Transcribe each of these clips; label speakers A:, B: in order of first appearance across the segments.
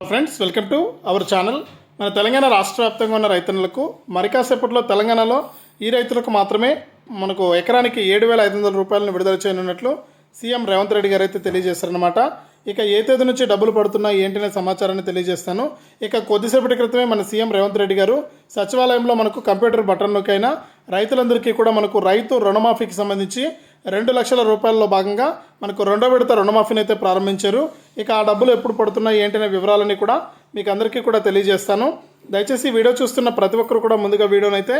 A: Friends welcome to our channel మన తెలంగాణ రాష్ట్ర వ్యాప్తంగా ఉన్న రైతన్నులకు మరి కాసేపట్లో తెలంగాణలో ఈ రైతులకు మాత్రమే మనకు ఎకరానికి ఏడు వేల ఐదు వందల రూపాయలను విడుదల చేయనున్నట్లు సీఎం రేవంత్ రెడ్డి గారు అయితే తెలియజేశారనమాట ఇక ఏ తేదీ నుంచి డబ్బులు పడుతున్నాయి ఏంటనే సమాచారాన్ని తెలియజేస్తాను. ఇక కొద్దిసేపటి క్రితమే మన సీఎం రేవంత్ రెడ్డి గారు సచివాలయంలో మనకు కంప్యూటర్ బటన్ నొక్కైనా రైతులందరికీ కూడా మనకు రైతు రుణమాఫీకి సంబంధించి రెండు లక్షల రూపాయల్లో భాగంగా మనకు రెండో విడత రుణమాఫీని అయితే ప్రారంభించారు. ఇక ఆ డబ్బులు ఎప్పుడు పడుతున్నాయి ఏంటనే వివరాలని కూడా మీకు అందరికీ కూడా తెలియజేస్తాను. దయచేసి వీడియో చూస్తున్న ప్రతి ఒక్కరు కూడా ముందుగా వీడియోని అయితే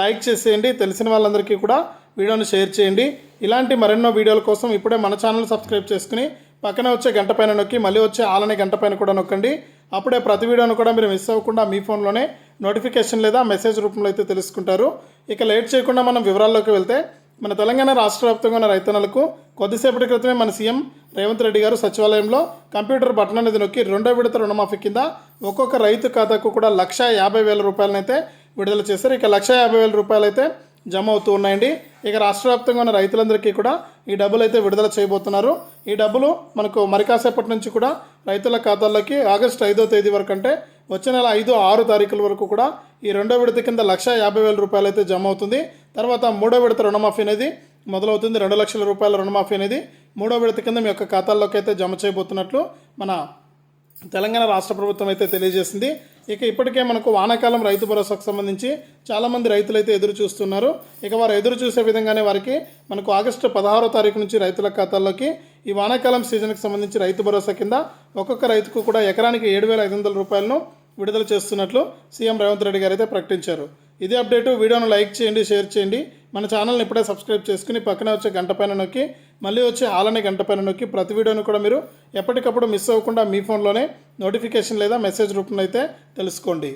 A: లైక్ చేసేయండి. తెలిసిన వాళ్ళందరికీ కూడా వీడియోని షేర్ చేయండి. ఇలాంటి మరెన్నో వీడియోల కోసం ఇప్పుడే మన ఛానల్ సబ్స్క్రైబ్ చేసుకుని పక్కనే వచ్చే గంట పైన నొక్కి మళ్ళీ వచ్చే ఆలనే గంట పైన కూడా నొక్కండి. అప్పుడే ప్రతి వీడియోను కూడా మీరు మిస్ అవ్వకుండా మీ ఫోన్లోనే నోటిఫికేషన్ లేదా మెసేజ్ రూపంలో అయితే తెలుసుకుంటారు. ఇక లేట్ చేయకుండా మనం వివరాల్లోకి వెళ్తే మన తెలంగాణ రాష్ట్ర వ్యాప్తంగా ఉన్న రైతన్నలకు కొద్దిసేపటి క్రితమే మన సీఎం రేవంత్ రెడ్డి గారు సచివాలయంలో కంప్యూటర్ బటన్ అనేది నొక్కి రెండో విడత రుణమాఫీ కింద ఒక్కొక్క రైతు ఖాతాకు కూడా లక్ష యాభై వేల రూపాయలనైతే విడుదల చేశారు. ఇక లక్ష యాభై వేల రూపాయలు అయితే జమ అవుతూ ఉన్నాయండి. ఇక రాష్ట్ర వ్యాప్తంగా ఉన్న రైతులందరికీ కూడా ఈ డబ్బులు అయితే విడుదల చేయబోతున్నారు. ఈ డబ్బులు మనకు మరి కాసేపటి నుంచి కూడా రైతుల ఖాతాల్లోకి ఆగస్టు ఐదో తేదీ వరకు అంటే వచ్చే నెల ఐదు ఆరు తారీఖుల వరకు కూడా ఈ రెండో విడత కింద లక్ష యాభై వేల రూపాయలు అయితే జమ అవుతుంది. తర్వాత మూడో విడత రుణమాఫీ అనేది మొదలవుతుంది. రెండు లక్షల రూపాయల రుణమాఫీ అనేది మూడో విడత కింద మీ యొక్క ఖాతాల్లోకి అయితే జమ చేయబోతున్నట్లు మన తెలంగాణ రాష్ట్ర ప్రభుత్వం అయితే తెలియజేసింది. ఇక ఇప్పటికే మనకు వానాకాలం రైతు భరోసాకు సంబంధించి చాలామంది రైతులు అయితే ఎదురు చూస్తున్నారు. ఇక వారు ఎదురు చూసే విధంగానే వారికి మనకు ఆగస్టు పదహారో తారీఖు నుంచి రైతుల ఖాతాల్లోకి ఈ వానాకాలం సీజన్కి సంబంధించి రైతు భరోసా కింద ఒక్కొక్క రైతుకు కూడా ఎకరానికి ఏడు వేల ఐదు వందల రూపాయలను విడుదల చేస్తున్నట్లు సీఎం రేవంత్ రెడ్డి గారు అయితే ప్రకటించారు. ఇదే అప్డేటు. వీడియోను లైక్ చేయండి షేర్ చేయండి. మన ఛానల్ని ఇప్పుడే సబ్స్క్రైబ్ చేసుకుని పక్కనే వచ్చే గంట పైన నొక్కి మళ్ళీ వచ్చే ఆలనే గంట పైన నొక్కి ప్రతి వీడియోను కూడా మీరు ఎప్పటికప్పుడు మిస్ అవ్వకుండా మీ ఫోన్లోనే నోటిఫికేషన్ లేదా మెసేజ్ రూపంలో అయితే తెలుసుకోండి.